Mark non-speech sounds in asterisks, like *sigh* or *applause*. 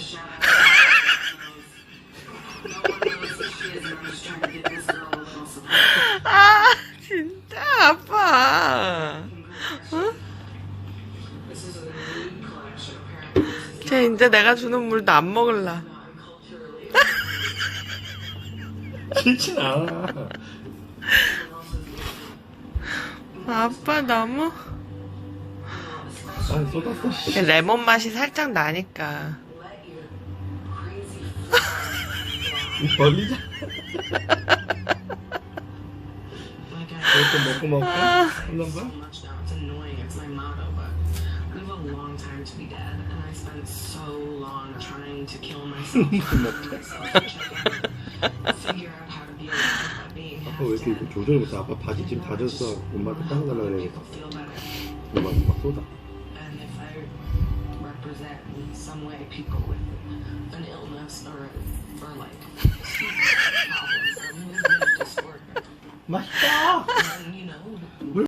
*laughs* 아 진짜 아파. Apparently. 쟤 이제 내가 주는 물도 안 먹을라. *laughs* 싫진 않아. 아빠 너무 아, 쏟았어. 씨. 레몬 맛이 살짝 나니까. 이것도 먹고 먹을까? 한 so 번? much now. It's annoying. It's my motto, but we have a long time to be dead, and I spent so long trying to kill myself. Figure out how to be alive by being 아빠 왜 이렇게 조절 못해? 아빠 바지 지금 다 젖었어. 엄마한테 닦아달라 better. 엄마 막 쏟아. And if I represent in some way people with an illness or or like 맛있다. *laughs* 음.